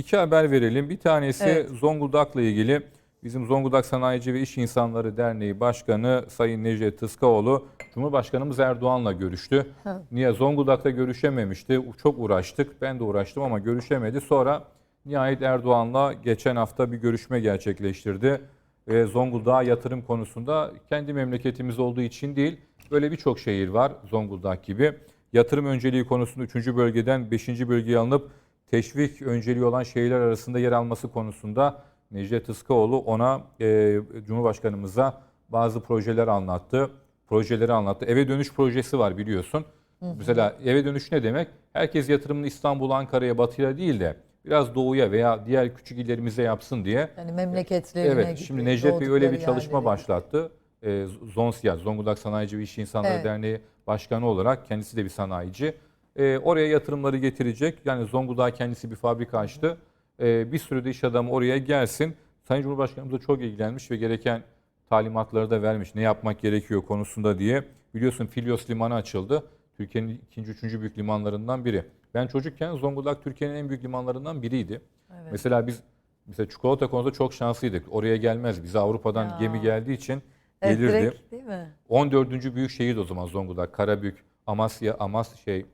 İki haber verelim. Bir tanesi Evet. Zonguldak'la ilgili. Bizim Zonguldak Sanayici ve İş İnsanları Derneği Başkanı Sayın Necdet Tıskaoğlu Cumhurbaşkanımız Erdoğan'la görüştü. Niye Zonguldak'ta görüşememişti? Çok uğraştık. Ben de uğraştım ama görüşemedi. Sonra nihayet Erdoğan'la geçen hafta bir görüşme gerçekleştirdi. Ve Zonguldak'a yatırım konusunda kendi memleketimiz olduğu için değil, böyle birçok şehir var Zonguldak gibi. Yatırım önceliği konusunda 3. bölgeden 5. bölgeye alınıp teşvik önceliği olan şehirler arasında yer alması konusunda Necdet Iskaoğlu ona e, Cumhurbaşkanımıza bazı projeler anlattı. Projeleri anlattı. Eve dönüş projesi var biliyorsun. Mesela eve dönüş ne demek? Herkes yatırımını İstanbul, Ankara'ya, Batı'ya değil de biraz doğuya veya diğer küçük illerimize yapsın diye Yani memleketlerine Evet, şimdi Necdet Bey öyle bir çalışma yerlere. başlattı. E, ZONSİAD, Zonguldak Sanayici ve İş İnsanları Evet. Derneği Başkanı olarak kendisi de bir sanayici. E, oraya yatırımları getirecek. Yani Zonguldak kendisi bir fabrika açtı. E, bir sürü de iş adamı oraya gelsin. Sayın Cumhurbaşkanımız da çok ilgilenmiş ve gereken talimatları da vermiş. Ne yapmak gerekiyor konusunda diye. Biliyorsun Filyos Limanı açıldı. Türkiye'nin ikinci, üçüncü büyük limanlarından biri. Ben çocukken Zonguldak Türkiye'nin en büyük limanlarından biriydi. Evet. Mesela biz mesela çikolata konusunda çok şanslıydık. Oraya gelmez. Bize Avrupa'dan Ya. gemi geldiği için Evet, gelirdi. direkt değil mi? 14. büyük şehir o zaman Zonguldak, Karabük, Amasya, Amas şey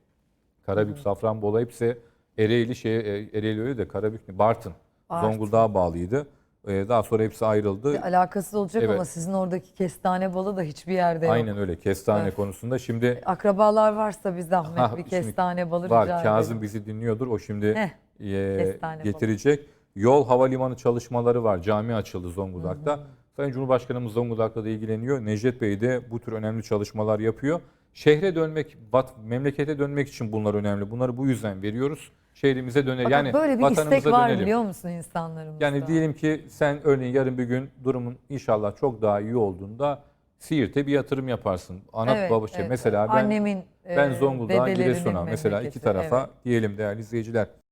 Karabük, Safranbolu hepsi Ereğli şey e, Ereğli öyle de Karabük? Bartın. Bartın. Zonguldak'a bağlıydı. Ee, Daha sonra hepsi ayrıldı. Bir alakasız olacak Evet. ama sizin oradaki kestane balı da hiçbir yerde yok. Aynen öyle. Kestane Evet. konusunda şimdi Akrabalar varsa bir zahmet Ha, bir kestane balı var. rica Kazım ederim. bizi dinliyordur. O şimdi Heh, e, kestane balı. getirecek. Yol havalimanı çalışmaları var. Cami açıldı Zonguldak'ta. Sayın Cumhurbaşkanımız Zonguldak'la da ilgileniyor. Necdet Bey de bu tür önemli çalışmalar yapıyor. Şehre dönmek, vat, memlekete dönmek için bunlar önemli. Bunları bu yüzden veriyoruz. Şehrimize. Fakat yani böyle bir istek var dönelim. biliyor musun insanlarımızda? Yani diyelim ki sen örneğin yarın bir gün durumun inşallah çok daha iyi olduğunda Siirt'e bir yatırım yaparsın. Ana Evet, baba şey evet. mesela ben Annemin, ben e, Zonguldak dedelerinin Giresun'a mesela iki tarafa evet. diyelim değerli izleyiciler.